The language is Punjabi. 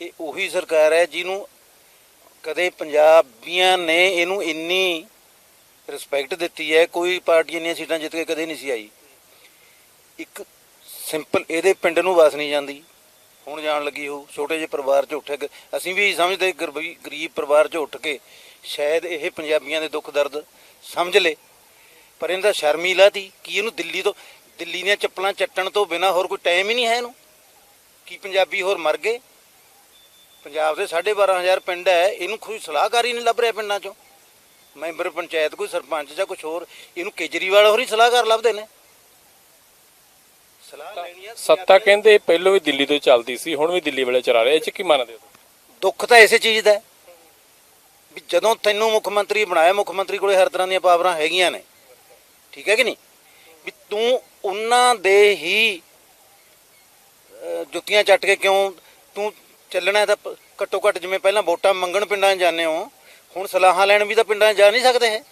ਇਹ ਉਹੀ ਸਰਕਾਰ ਹੈ ਜਿਹਨੂੰ ਕਦੇ ਪੰਜਾਬੀਆਂ ਨੇ ਇਹਨੂੰ ਇੰਨੀ ਰਿਸਪੈਕਟ ਦਿੱਤੀ ਹੈ, ਕੋਈ ਪਾਰਟੀ ਇੰਨੀਆਂ ਸੀਟਾਂ ਜਿੱਤ ਕੇ ਕਦੇ ਨਹੀਂ ਸੀ ਆਈ। ਇੱਕ ਸਿੰਪਲ ਇਹਦੇ ਪਿੰਡ ਨੂੰ ਵਾਸ ਨਹੀਂ ਜਾਂਦੀ। ਹੁਣ ਜਾਣ ਲੱਗੀ ਹੋ ਛੋਟੇ ਜਿਹੇ ਪਰਿਵਾਰ 'ਚ ਉੱਠ ਕੇ, ਅਸੀਂ ਵੀ ਸਮਝਦੇ ਗਰਬੀ- ਗਰੀਬ ਪਰਿਵਾਰ 'ਚ ਉੱਠ ਕੇ, ਸ਼ਾਇਦ ਇਹ ਪੰਜਾਬੀਆਂ ਦੇ ਦੁੱਖ ਦਰਦ ਸਮਝ ਲੇ, ਪਰ ਇਹਦਾ ਸ਼ਰਮੀਲਾ ਤੀ ਕਿ ਇਹਨੂੰ ਦਿੱਲੀ ਤੋਂ, ਦਿੱਲੀ ਦੀਆਂ ਚੱਪਲਾਂ ਚੱਟਣ ਤੋਂ ਬਿਨਾ ਹੋਰ ਕੋਈ ਟਾਈਮ ਹੀ ਨਹੀਂ ਹੈ ਇਹਨੂੰ? ਕੀ ਪੰਜਾਬੀ ਹੋਰ ਮਰ ਗਏ? ਪੰਜਾਬ ਦੇ 12500 ਪਿੰਡ ਹੈ ਇਹਨੂੰ ਕੋਈ ਸਲਾਹਕਾਰ ਨਹੀਂ ਲੱਭ ਰਿਹਾ ਪਿੰਡਾਂ 'ਚੋਂ। ਮੈਂਬਰ ਪੰਚਾਇਤ ਕੋਈ ਸਰਪੰਚ ਜਾਂ ਕੁਝ ਹੋਰ ਇਹਨੂੰ ਕੇਜਰੀਵਾਲ ਹੋਰ ਹੀ ਸਲਾਹਕਾਰ ਲੱਭਦੇ ਨੇ। ਸਲਾਹ ਲੈਣੀ ਆ ਸੱਤਾ ਕਹਿੰਦੇ ਪਹਿਲਾਂ ਵੀ ਦਿੱਲੀ ਤੋਂ ਚੱਲਦੀ ਸੀ ਹੁਣ ਵੀ ਦਿੱਲੀ ਵਾਲੇ ਚਲਾ ਰਹੇ ਇਹ ਚ ਕੀ ਮੰਨਦੇ ਹੋ ਦੁੱਖ ਤਾਂ ਇਸੇ ਚੀਜ਼ ਦਾ ਵੀ ਜਦੋਂ ਤੈਨੂੰ ਮੁੱਖ ਮੰਤਰੀ ਬਣਾਇਆ ਮੁੱਖ ਮੰਤਰੀ ਕੋਲੇ ਹਰ ਤਰ੍ਹਾਂ ਦੀਆਂ ਪਾਵਰਾਂ ਹੈਗੀਆਂ ਨੇ। ਠੀਕ ਹੈ ਕਿ ਨਹੀਂ? ਵੀ ਤੂੰ ਉਹਨਾਂ ਦੇ ਹੀ ਜੁੱਤੀਆਂ ਚੱਟ ਕੇ ਕਿਉਂ ਤੂੰ ਚੱਲਣਾ ਤਾਂ ਘੱਟੋ ਘੱਟ ਜਿਵੇਂ ਪਹਿਲਾਂ ਵੋਟਾਂ ਮੰਗਣ ਪਿੰਡਾਂ 'ਚ ਜਾਂਦੇ ਹੋ, ਹੁਣ ਸਲਾਹਾਂ ਲੈਣ ਵੀ ਤਾਂ ਪਿੰਡਾਂ 'ਚ ਜਾ ਨਹੀਂ ਸਕਦੇ ਹੈ